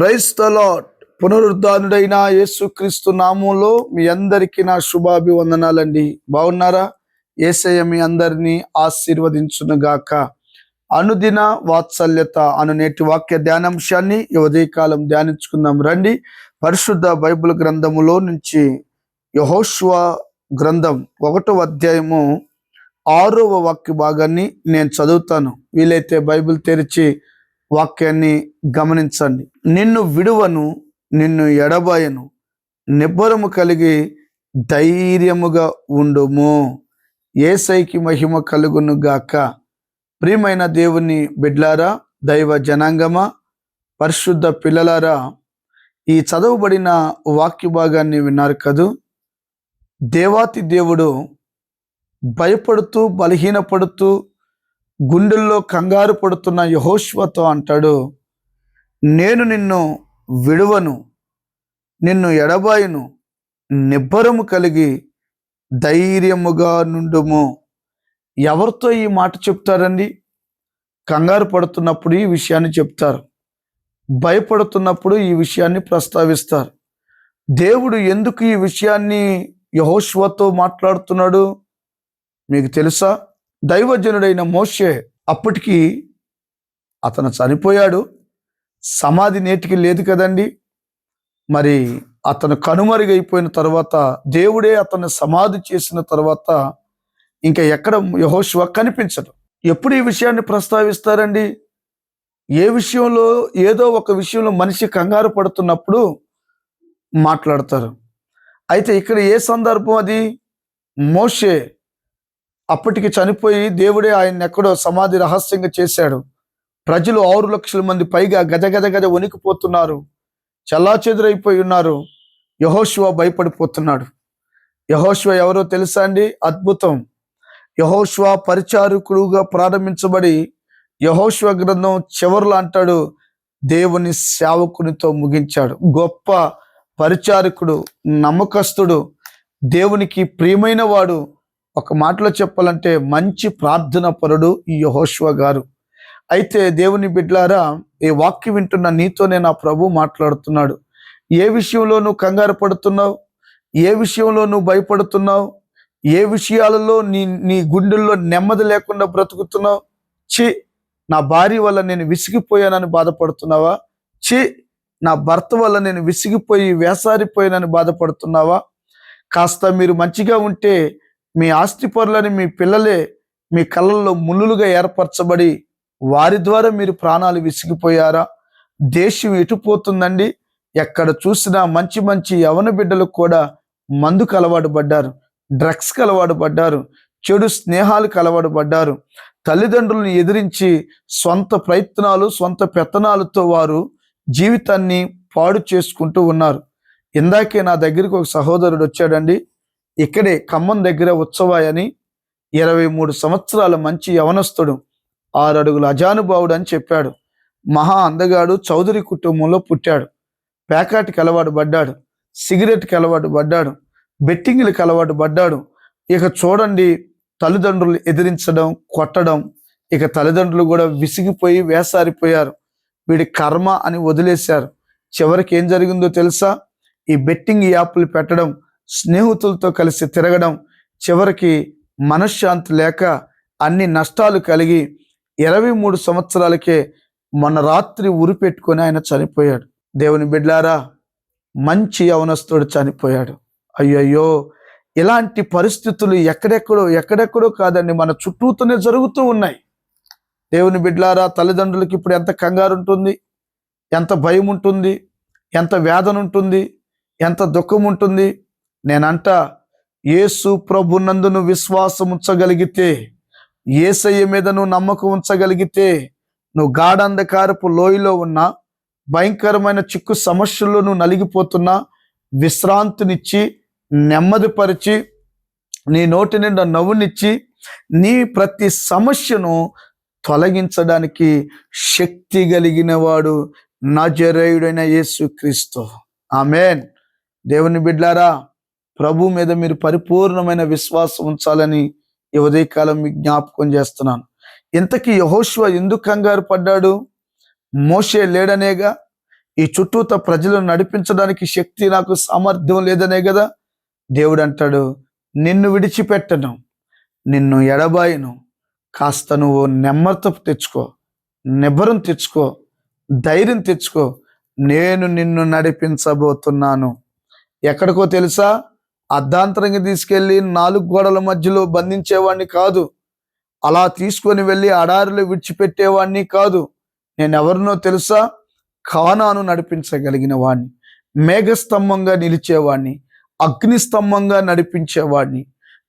క్రైస్తలాట్ పునరుద్ధానుడైన యేసుక్రీస్తు నామంలో మీ అందరికీ నా శుభాభివందనాలండి. బాగున్నారా? ఏసయ్య మీ అందరినీ ఆశీర్వదించునుగాక. అనుదిన వాత్సల్యత అను నేటి వాక్య ధ్యానాంశాన్ని ఉదయకాలం ధ్యానించుకుందాం. రండి పరిశుద్ధ బైబిల్ గ్రంథములో నుంచి యహోష్వ గ్రంథం ఒకటో అధ్యాయము ఆరవ వాక్య భాగాన్ని నేను చదువుతాను. వీలైతే బైబిల్ తెరిచి వాక్యాన్ని గమనించండి. నిన్ను విడువను నిన్ను ఎడబాయను నిబ్బరము కలిగి ధైర్యముగా ఉండుము. ఏసైకి మహిమ కలుగును గాక. ప్రియమైన దేవుని బిడ్లారా దైవ జనాంగమా పరిశుద్ధ పిల్లలారా ఈ చదవబడిన వాక్య భాగాన్ని విన్నారు కదూ? దేవాతి దేవుడు భయపడుతూ బలహీనపడుతూ గుండెల్లో కంగారు పడుతున్న యహోష్వతో అంటాడు నేను నిన్ను విడువను నిన్ను ఎడబాయును నిబ్బరము కలిగి ధైర్యముగా నుండుము. ఎవరితో ఈ మాట చెప్తారండి? కంగారు పడుతున్నప్పుడు ఈ విషయాన్ని చెప్తారు. భయపడుతున్నప్పుడు ఈ విషయాన్ని ప్రస్తావిస్తారు. దేవుడు ఎందుకు ఈ విషయాన్ని యహోష్వతో మాట్లాడుతున్నాడు? మీకు తెలుసా? దైవజనుడైన మోషే అప్పటికి అతను చనిపోయాడు. సమాధి నేటికి లేదు కదండి. మరి అతను కనుమరుగైపోయిన తర్వాత దేవుడే అతను సమాధి చేసిన తర్వాత ఇంకా ఎక్కడ యహోశివ కనిపించదు ఎప్పుడు ఈ విషయాన్ని ప్రస్తావిస్తారండి? ఏ విషయంలో ఏదో ఒక విషయంలో మనిషి కంగారు పడుతున్నప్పుడు మాట్లాడతారు. అయితే ఇక్కడ ఏ సందర్భం అది? మోషే అప్పటికి చనిపోయి దేవుడే ఆయన ఎక్కడో సమాధి రహస్యంగా చేశాడు. ప్రజలు ఆరు లక్షల మంది పైగా గజ గజ గజ వణికిపోతున్నారు. ఉన్నారు. యహోశివ భయపడిపోతున్నాడు. యహోశివ ఎవరో తెలుసా అండి? అద్భుతం. యహోశివ పరిచారకుడుగా ప్రారంభించబడి యహోశివ గ్రంథం చివరిలో అంటాడు దేవుని సేవకునితో ముగించాడు. గొప్ప పరిచారకుడు నమ్మకస్తుడు దేవునికి ప్రియమైన వాడు ఒక మాటలో చెప్పాలంటే మంచి ప్రార్థన పరుడు ఈ యహోశివ గారు. అయితే దేవుని బిడ్లారా ఈ వాక్యం వింటున్న నీతోనే నా ప్రభు మాట్లాడుతున్నాడు. ఏ విషయంలో నువ్వు కంగారు పడుతున్నావు? ఏ విషయంలో నువ్వు భయపడుతున్నావు? ఏ విషయాలలో నీ నీ గుండెల్లో నెమ్మది లేకుండా బ్రతుకుతున్నావు? చి నా భార్య వల్ల నేను విసిగిపోయానని బాధపడుతున్నావా? చి నా భర్త వల్ల నేను విసిగిపోయి వేసారిపోయానని బాధపడుతున్నావా? కాస్త మీరు మంచిగా ఉంటే మీ ఆస్తి పరులని మీ పిల్లలే మీ కళ్ళల్లో ముళ్ళులుగా ఏర్పరచబడి వారి ద్వారా మీరు ప్రాణాలు విసిగిపోయారా? దేశం ఎటుపోతుందండి ఎక్కడ చూసినా మంచి మంచి యవన బిడ్డలు కూడా మందుకు అలవాటు పడ్డారు డ్రగ్స్కి అలవాటు పడ్డారు చెడు స్నేహాలకు అలవాటు పడ్డారు. తల్లిదండ్రులను ఎదిరించి సొంత ప్రయత్నాలు సొంత పెత్తనాలతో వారు జీవితాన్ని పాడు చేసుకుంటూ ఉన్నారు. ఇందాకే నా దగ్గరికి ఒక సహోదరుడు వచ్చాడండి. ఇక్కడే ఖమ్మం దగ్గర ఉత్సవాయని ఇరవై మూడు సంవత్సరాల మంచి యవనస్తుడు ఆరు అజానుభావుడు అని చెప్పాడు. మహా అందగాడు చౌదరి కుటుంబంలో పుట్టాడు. పేకాటికి అలవాటు పడ్డాడు. సిగరెట్కి అలవాటు పడ్డాడు. బెట్టింగ్లకు అలవాటు పడ్డాడు. ఇక చూడండి తల్లిదండ్రులు ఎదిరించడం కొట్టడం ఇక తల్లిదండ్రులు కూడా విసిగిపోయి వేసారిపోయారు. వీడి కర్మ అని వదిలేశారు. చివరికి ఏం జరిగిందో తెలుసా? ఈ బెట్టింగ్ యాప్లు పెట్టడం స్నేహితులతో కలిసి తిరగడం చివరికి మనశ్శాంతి లేక అన్ని నష్టాలు కలిగి ఇరవై మూడు సంవత్సరాలకే మొన్న రాత్రి ఉరి పెట్టుకొని ఆయన చనిపోయాడు. దేవుని బిడ్లారా మంచి యవనస్తుడు చనిపోయాడు. అయ్యయ్యో ఇలాంటి పరిస్థితులు ఎక్కడెక్కడో ఎక్కడెక్కడో కాదండి మన చుట్టూతోనే జరుగుతూ ఉన్నాయి. దేవుని బిడ్లారా తల్లిదండ్రులకి ఇప్పుడు ఎంత కంగారు ఉంటుంది ఎంత భయం ఉంటుంది ఎంత వేదన ఉంటుంది ఎంత దుఃఖం ఉంటుంది నేనంట యేసు ప్రభు నందును విశ్వాసం ఉంచగలిగితే ఏసయ్య మీద నువ్వు నమ్మకం ఉంచగలిగితే నువ్వు గాఢంధకారపు లోయలో ఉన్నా భయంకరమైన చిక్కు సమస్యల్లో నువ్వు నలిగిపోతున్నా విశ్రాంతినిచ్చి నెమ్మదిపరిచి నీ నోటి నిండా నవ్వునిచ్చి నీ ప్రతి సమస్యను తొలగించడానికి శక్తి కలిగిన వాడు నజరేయుడైన యేసుక్రీస్తు. ఆమెన్. దేవుని బిడ్లారా ప్రభు మీద మీరు పరిపూర్ణమైన విశ్వాసం ఉంచాలని ఈ ఉదయకాలం మీకు జ్ఞాపకం చేస్తున్నాను. ఇంతకీ యహోష్వ ఎందుకు కంగారు పడ్డాడు? మోషే లేడనేగా? ఈ చుట్టూత ప్రజలను నడిపించడానికి శక్తి నాకు సామర్థ్యం లేదనే కదా దేవుడు అంటాడు నిన్ను విడిచిపెట్టను నిన్ను ఎడబాయను. కాస్త నువ్వు నెమ్మర్తపు తెచ్చుకో నిబ్బరం తెచ్చుకో ధైర్యం తెచ్చుకో. నేను నిన్ను నడిపించబోతున్నాను. ఎక్కడికో తెలుసా? అర్ధాంతరంగా తీసుకెళ్ళి నాలుగు గోడల మధ్యలో బంధించేవాడిని కాదు. అలా తీసుకొని వెళ్ళి అడారిలో విడిచిపెట్టేవాడిని కాదు. నేను ఎవరినో తెలుసా? కానాను నడిపించగలిగిన వాడిని మేఘస్తంభంగా నిలిచేవాడిని అగ్నిస్తంభంగా నడిపించేవాడిని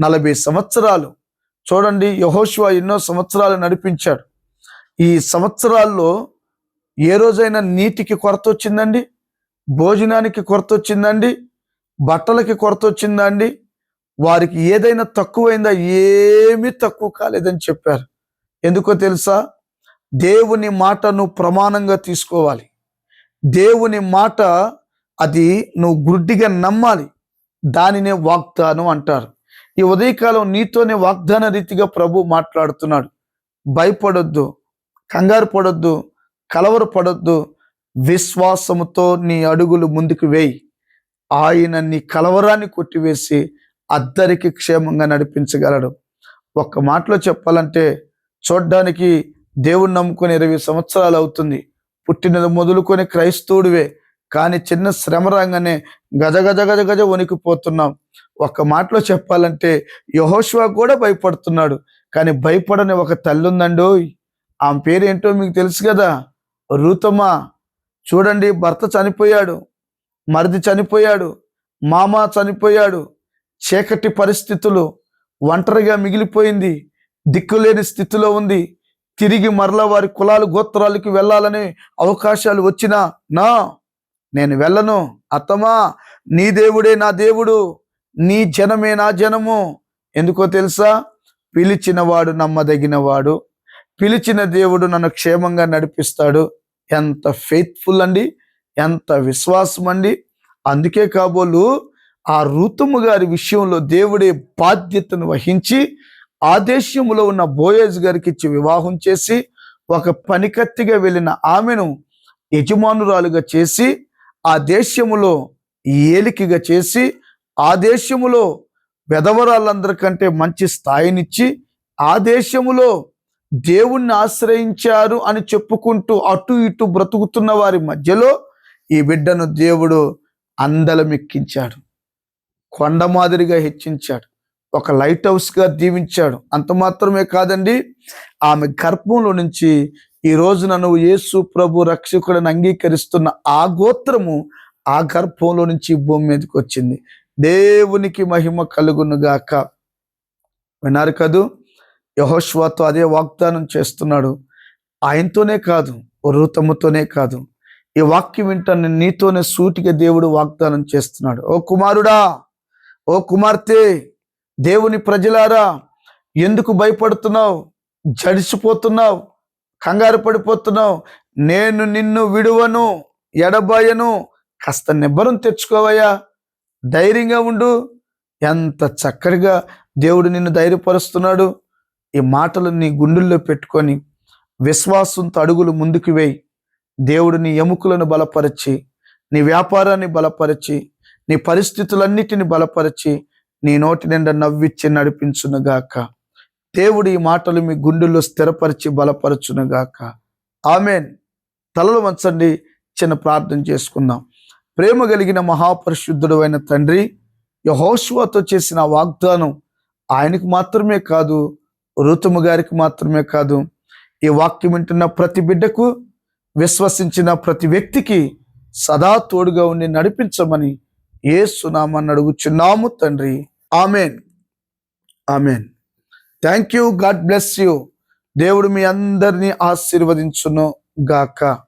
నలభై సంవత్సరాలు. చూడండి యహోష్వా ఎన్నో సంవత్సరాలు నడిపించాడు. ఈ సంవత్సరాల్లో ఏ రోజైనా నీటికి కొరత వచ్చిందండి? భోజనానికి కొరత వచ్చిందండి? బట్టలకి కొరత వచ్చిందా అండి? వారికి ఏదైనా తక్కువైందా? ఏమీ తక్కువ కాలేదని చెప్పారు. ఎందుకో తెలుసా? దేవుని మాటను ప్రమాణంగా తీసుకోవాలి. దేవుని మాట అది నువ్వు గుడ్డిగా నమ్మాలి. దానినే వాగ్దానం అంటారు. ఈ ఉదయకాలం నీతోనే వాగ్దాన రీతిగా ప్రభు మాట్లాడుతున్నాడు. భయపడొద్దు కంగారు పడొద్దు కలవరపడొద్దు. విశ్వాసముతో నీ అడుగులు ముందుకు వేయి. ఆయన నీ కలవరాన్ని కొట్టివేసి అద్దరికి క్షేమంగా నడిపించగలడు. ఒక్క మాటలో చెప్పాలంటే చూడ్డానికి దేవుణ్ణి నమ్ముకొని ఇరవై సంవత్సరాలు అవుతుంది. పుట్టినది మొదలుకొని క్రైస్తవుడివే కానీ చిన్న శ్రమ రాగానే గజ గజ గజ గజ వణికిపోతున్నాం. ఒక్క మాటలో చెప్పాలంటే యహోష్వా కూడా భయపడుతున్నాడు కానీ భయపడని ఒక తల్లి ఉందండో ఆమె పేరేంటో మీకు తెలుసు కదా? రూతమ్మ చూడండి భర్త చనిపోయాడు. మరిది చనిపోయాడు మామ చనిపోయాడు. చీకటి పరిస్థితులు ఒంటరిగా మిగిలిపోయింది. దిక్కులేని స్థితిలో ఉంది. తిరిగి మరలా వారి కులాలు గోత్రాలకి వెళ్ళాలనే అవకాశాలు వచ్చినా నా నేను వెళ్ళను. అత్తమా నీ దేవుడే నా దేవుడు. నీ జనమే నా జనము. ఎందుకో తెలుసా? పిలిచినవాడు నమ్మదగినవాడు. పిలిచిన దేవుడు నన్ను క్షేమంగా నడిపిస్తాడు. ఎంత ఫెయిత్ఫుల్ అండి. ఎంత విశ్వాసం అండి అందుకే కాబోలు ఆ ఋతుము గారి విషయంలో దేవుడే బాధ్యతను వహించి ఆ దేశంలో ఉన్న బోయేజ్ గారికి ఇచ్చి వివాహం చేసి ఒక పనికత్తిగా వెళ్ళిన ఆమెను యజమానురాలుగా చేసి ఆ దేశములో ఏలికగా చేసి ఆ దేశములో వెధవరాలందరికంటే మంచి స్థాయినిచ్చి ఆ దేశములో దేవుణ్ణి ఆశ్రయించారు అని చెప్పుకుంటూ అటు ఇటు బ్రతుకుతున్న వారి మధ్యలో ఈ బిడ్డను దేవుడు అందలమెక్కించాడు. కొండ మాదిరిగా హెచ్చించాడు. ఒక లైట్ హౌస్గా దీవించాడు. అంత మాత్రమే కాదండి ఆమె గర్భంలో నుంచి ఈ రోజున నువ్వు యేసు ప్రభు రక్షకుడిని అంగీకరిస్తున్న ఆ గోత్రము ఆ గర్భంలో నుంచి భూమి మీదకి వచ్చింది. దేవునికి మహిమ కలుగును గాక. విన్నారు కదూ? యహోష్వాతో అదే వాగ్దానం చేస్తున్నాడు. ఆయనతోనే కాదు వృతముతోనే కాదు. ఈ వాక్యం వింటాను నీతోనే సూటిగా దేవుడు వాగ్దానం చేస్తున్నాడు. ఓ కుమారుడా ఓ కుమార్తె దేవుని ప్రజలారా ఎందుకు భయపడుతున్నావు? జడిసిపోతున్నావు కంగారు పడిపోతున్నావు నేను నిన్ను విడువను ఎడబాయను కాస్త నిబ్బరం తెచ్చుకోవయ్యా ధైర్యంగా ఉండు. ఎంత చక్కగా దేవుడు నిన్ను ధైర్యపరుస్తున్నాడు. ఈ మాటలు నీ గుండెల్లో పెట్టుకొని విశ్వాసంతో అడుగులు ముందుకు వేయి. దేవుడు నీ ఎముకలను బలపరిచి నీ వ్యాపారాన్ని బలపరిచి నీ పరిస్థితులన్నిటిని బలపరిచి నీ నోటి నిండా నవ్విచ్చి నడిపించునుగాక. దేవుడు ఈ మాటలు మీ గుండెల్లో స్థిరపరిచి బలపరచునుగాక. ఆమెన్. తలలు వంచండి. చిన్న ప్రార్థన చేసుకుందాం. ప్రేమ కలిగిన మహాపరిశుద్ధుడు అయిన తండ్రి యహోశువతో చేసిన వాగ్దానం ఆయనకు మాత్రమే కాదు ఋతుము గారికి మాత్రమే కాదు. ఈ వాక్యం వింటున్న ప్రతి బిడ్డకు విశ్వసించిన ప్రతి వ్యక్తికి సదా తోడుగా ఉండి నడిపించమని ఏ సునామాన్ని అడుగుచున్నాము తండ్రి. Amen. Amen. Thank you. God bless you. దేవుడు మీ అందరినీ ఆశీర్వదించును గాక.